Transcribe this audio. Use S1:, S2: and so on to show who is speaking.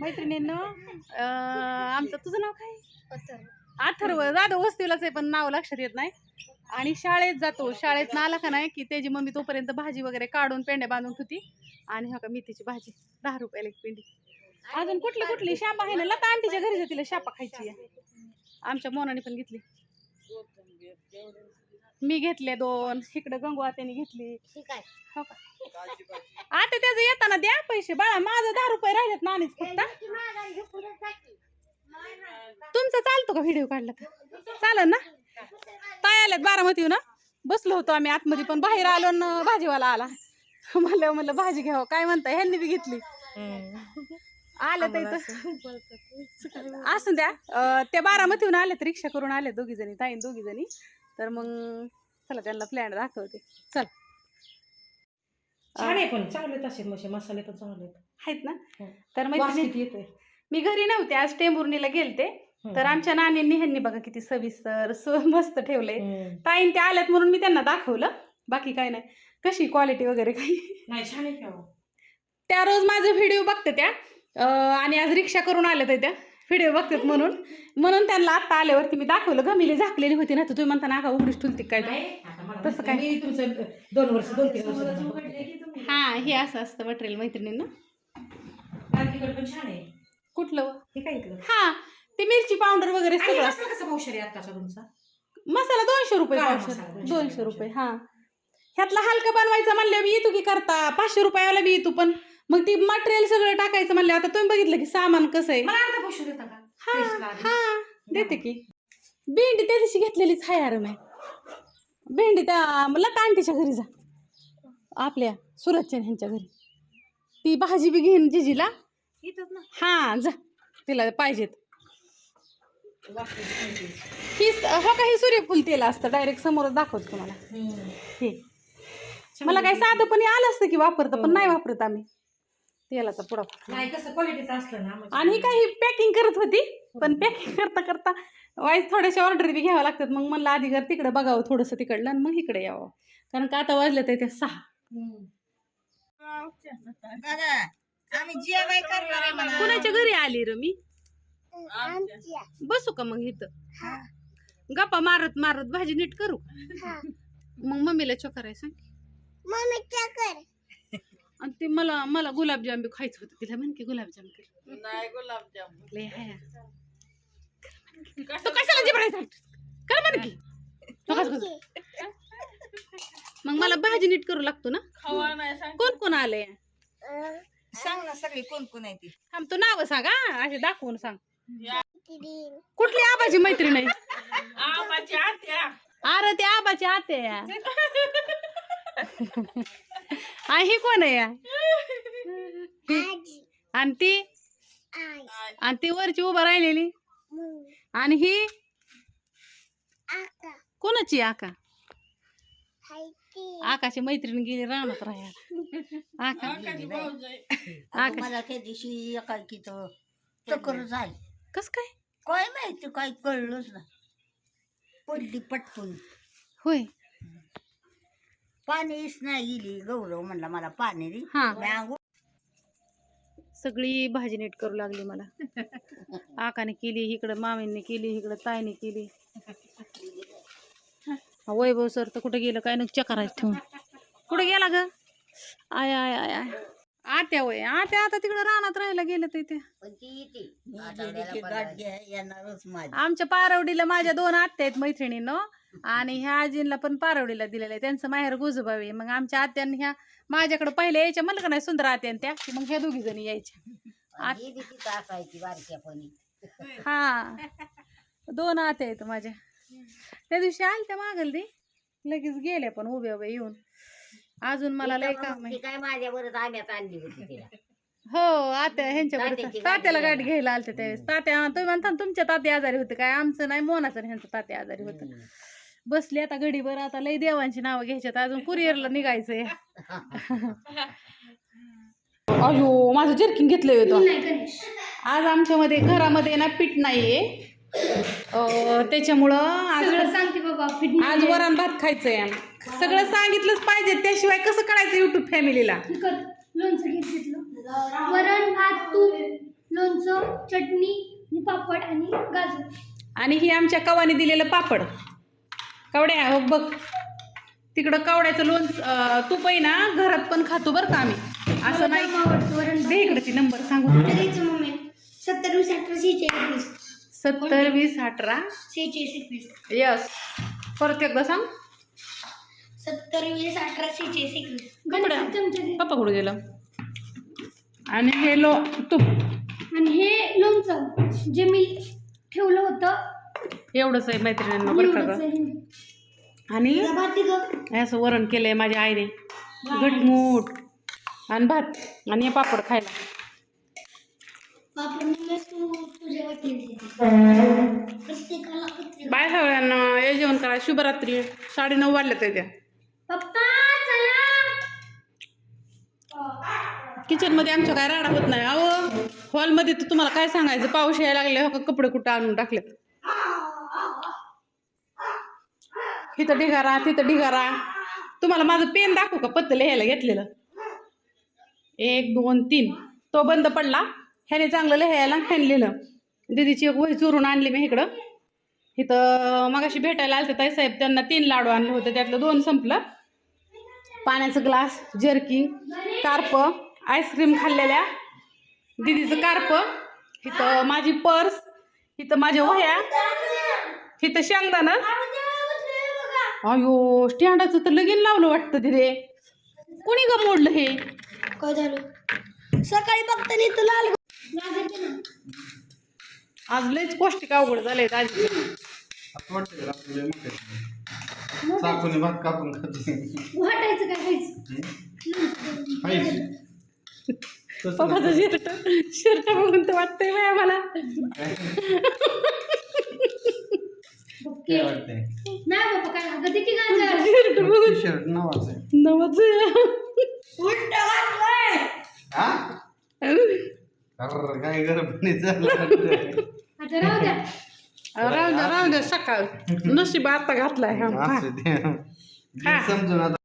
S1: मैत्रिणींनो आमचं तुझं नाव काय? अथर्व. जाधव वस्तीलाच आहे पण नाव लक्षात येत नाही. आणि शाळेत जातो. शाळेत आला का नाही की त्याची मम्मी तोपर्यंत भाजी वगैरे काढून पेंड्या बांधून होती आणि हा का मेथीची भाजी दहा रुपयाला एक पेंडी. अजून कुठली कुठली? शापा आहे ना लता आंटीच्या घरी जा तिला शापा खायची आहे. आमच्या मोनाने पण घेतली. मी घेतले दोन. इकडे गंगू आत्याने घेतली. हो का? आता त्याचं येताना द्या पैसे. बाळा माझं दहा रुपये राहिलेत नाणीच फक्त. तुमचं चालतो का व्हिडिओ काढला का? चालेल ना? ताय आल्यात बारामती ना बसलो होतो आम्ही आतमध्ये पण बाहेर आलो न भाजीवाला आला. म्हणलं म्हणलं भाजी घ्यावं. काय म्हणताय? ह्यांनी बी घेतली. आलं तर इथं. असून द्या. त्या बारामतीहून आलेत रिक्षा करून आले दोघी जणी ताईन दोघी जणी तर मग चला त्यांना प्लॅन दाखवते. चल.
S2: छान आहे पण चांगले तसे मसे मसाले पण चांगले आहेत.
S1: आहेत ना?
S2: हो.
S1: तर
S2: वास
S1: मैत्रिणी
S2: किती येतोय?
S1: मी घरी नव्हते आज टेंभुर्णीला गेलते.
S2: हम्म.
S1: तर आमच्या नानींनी ह्यांनी बघा किती सविस्तर सो मस्त ठेवलंय.
S2: हम्म.
S1: ताईन ते आल्यात म्हणून मी त्यांना दाखवलं. बाकी काय नाही. कशी क्वालिटी वगैरे काही?
S2: नाही छान आहे की अहो.
S1: त्या रोज माझे व्हिडिओ बघते त्या. अं, आणि आज रिक्षा करून आल्या त्या. व्हिडिओ बघतात म्हणून. म्हणून त्यांना आत्ता आल्यावरती मी दाखवलं गमिली झाकलेली होती ना तर तुम्ही म्हणता ना का उघडीच ठुलती काय?
S2: आता
S1: तसं काय?
S2: मी तुमचं दोन वर्ष दोन तीन वर्ष
S1: हा हे असं असतं मटेरियल मैत्रिणींना.
S2: तिकडे पण छान आहे.
S1: कुठलं?
S2: हे काय
S1: हा ते मिरची पावडर वगैरे सगळं
S2: मसाला कसा पावशेर आहे आत्ताचा तुमचा?
S1: मसाला दोनशे रुपये पावशेर
S2: दोनशे रुपये.
S1: हा. ह्यातला हलका बनवायचा म्हणल्यावर येतो की करता. पाचशे रुपयाला बी येतो पण मग ती मटेरियल सगळं टाकायचं म्हणलं आता तुम्ही बघितलं की सामान कसं आहे?
S2: मला अर्धा पावशेर देता का?
S1: हा
S2: पेस्टला आधी.
S1: हा देते की. भेंडी त्या दिवशी घेतलेलीच आहे मी भेंडी त्या लता आंटीच्या घरी जा. आपल्या सुरतच्या ह्यांच्या घरी. ती भाजी बी घेईन जिजीला.
S2: इथंच ना.
S1: हा जा. तिला पाहिजेत.
S2: भाजी.
S1: ही हो का हे सूर्यफूल तेल असतं डायरेक्ट समोरच दाखवतो तुम्हाला.
S2: हम्म.
S1: हे. मला काय साधं पण हे आलं असतं की वापरतं पण
S2: हो.
S1: नाही वापरत आम्ही. तेलाचा पुडा
S2: नाही कसं क्वालिटीचं असलं ना म्हणजे-
S1: आणि ही काही पॅकिंग करत होती पण पॅकिंग करता करता वाईज थोड्याशा ऑर्डर बी घ्यावं लागतात. मग म्हणलं आधी घर तिकडे बघावं थोडंसं तिकडलं आणि मग इकडे यावं. कारण का आता वाजलं तर ते सहा.
S2: हम्म.
S3: आम्ही जेवाय करणार आहे म्हणा
S1: कुणाच्या घरी आली र मी बसू का मग इथं? गप्पा मारत मारत भाजी नीट करू? मग मम्मीला चोकाराय सांग. आणि ते मला मला गुलाबजाम बी खायचं होतं. तिला म्हण की गुलाबजाम कर.
S3: नाही गुलाबजाम.
S1: लय हाय तो कशाला जिबडायचा कर म्हण की. तो कसं करतो? मग मला भाजी नीट करू लागतो ना?
S3: खवा नाही सांग.
S1: कोण कोण आलंय?
S3: सांग ना सगळी कोण कोण आहे ती.
S1: थांब तू नाव सांग असे दाखवून सांग. कुठली आबाची मैत्रीण आहे?
S3: आबाची आत्या.
S1: अरे ते आबाची आते ही कोण आहे? या आणि ती? आणि ती वरची उभा राहिलेली? आणि ही? कोणाची आका? आकाची मैत्रीण गेली रानात राहायला. आका. आकाश
S4: मला त्या दिवशी काय की तो चक्कर झाली.
S1: कस काय?
S4: काय माहिती काय कळलंच ना पडली पटकून.
S1: होय.
S4: पाणीच नाही गेली गौरव म्हणला मला पाणी दे.
S1: हा.
S4: मी आंघोळ
S1: सगळी भाजी नीट करू लागली मला. आकाने केली इकडं मामींनी केली इकडं ताईने केली. हा, वैभव सर तर कुठे गेलं काय नको चकारायचं ठेवून. कुठे गेला ग? आय आय आय आय. आत्या वय आत्या आता तिकडं रानात राहायला गेलं तर इथे
S4: पण ती येते. येणारच माझी.
S1: आमच्या पारवडीला माझ्या दोन आत्या आहेत मैत्रिणीनं. आणि ह्या आजींना पण पारवडीला दिलेलं आहे त्यांचं माहेर गोजोबावी मग आमच्या आत्यानं ह्या माझ्याकडे पहिले यायच्या. म्हणलं का नाही सुंदर आत्यान त्या. की मग ह्या दोघी जणी यायच्या.
S4: ही असायची बारक्यापणी
S1: हा. दोन आत्या आहेत माझ्या. त्या दिवशी आल त्या मागल ती लगेच गेल्या पण उभ्या उभ्या येऊन. अजून मला लय काम आहे.
S4: ती काय माझ्यावरच आम्यात आणली होती तिला.
S1: हो आत्या ह्यांच्याकडे
S4: तात्याची गाठ
S1: तात्याला गाठ
S4: घ्यायला.
S1: घ्यायला आलते त्यावेळेस. तात्या तुम्ही म्हणता ना तुमच्या तात्या आजारी होते काय? आमचं नाही मोनाचं आणि ह्यांचं तात्या आजारी होतं.
S4: हम्म.
S1: बसली आता गडीभर आता लय देवांची नावं घ्यायच्यात. अजून कुरिअरला निघायचंय. अयो माझं जर्किंग घेतलंय होतं. आज आमच्यामध्ये घरामध्ये ना पीठ नाहीये. अं, त्याच्यामुळं आज
S5: सांगते
S1: आज वरण भात खायचंय सगळं सांगितलंच पाहिजे त्याशिवाय कसं कळायचं युट्यूब फॅमिलीला
S5: लोणचं घेतलं. वरण भात चटणी आणि पापड आणि गाजर.
S1: आणि ही आमच्या कवाने दिलेलं पापड. कवड्या हो बघ. तिकडं कवड्याचं लोण तूप आहे ना घरात पण खातो बरं का आम्ही. असं नाही. दे इकडची नंबर सांगू
S5: सत्तर वीस अठरा
S1: सत्तर वीस अठरा.
S5: एकवीस
S1: यस परत एकदा सांग.
S5: सत्तर वीस अठरा शेहेचाळीस एकवीस
S1: कपडा.
S5: गणपती चमचे दे.
S1: पप्पा कुठं गेलं? आणि हे लो तूप
S5: आणि हे लोणचं जे मी ठेवलं होतं.
S1: एवढंच आहे मैत्रिणींना बरं का गं. आणि. हे असं वरण केलंय माझ्या आईने. घटमूट. आणि भात. आणि हे पापड खायला.
S5: पापड तुझ्या
S1: शुभरात्री. साडेनऊ वाजल्यात त्या.
S5: पप्पा चला.
S1: किचनमध्ये आमच्या काय राडा होत नाही. अहो हॉलमध्ये तर तुम्हाला काय सांगायचं? पाऊस यायला लागले हो का? कपडे कुठं आणून टाकलेत? इथं ढिगारा तिथं ढिगारा तुम्हाला माझं पेन दाखवू का? पत्त लिहायला घेतलेलं. एक दोन तीन. तो बंद पडला. ह्याने चांगलं लिहायला ह्याने लिहिलं. दीदीची एक वही चोरून आणली मी इकडं. इथं मगाशी भेटायला आलते ताई साहेब त्यांना तीन लाडू आणले होते त्यातलं दोन संपलं. पाण्याचं ग्लास जर्किंग कार्प आईस्क्रीम खाल्लेल्या. दीदीचं कार्प इथं माझी पर्स इथं माझ्या वह्या इथं शेंगदाणं. अयो स्टँडाचं तर लगीन लावलं वाटतं तिथे कोणी ग मोडलं हे?
S5: काय झालं? सकाळी बघताना इथं लाल
S1: आज लयच पौष्टिक अवघड झालंय दाजी.
S6: असं वाटतं का आपल्याला मोठे चाकूने भात कापून खाते.
S5: वाटायचं काय खायचं.
S6: तसं
S1: पप्पाचं. शर्ट शर्ट बघून तर वाटतंय बाया मला
S5: ओके.
S6: काय वाटतंय?
S5: नाही बाबा काय अगं दे की गाजर.
S1: शर्ट बघून.
S6: शर्ट नावाचं आहे.
S1: नवच
S6: हा? अर्र, काय गरम नाही झालं वाटतंय.
S5: आता राहू द्या
S1: द्या सकाळ नशीब आता घातलाय. हा
S6: असू दे. घे समजून आता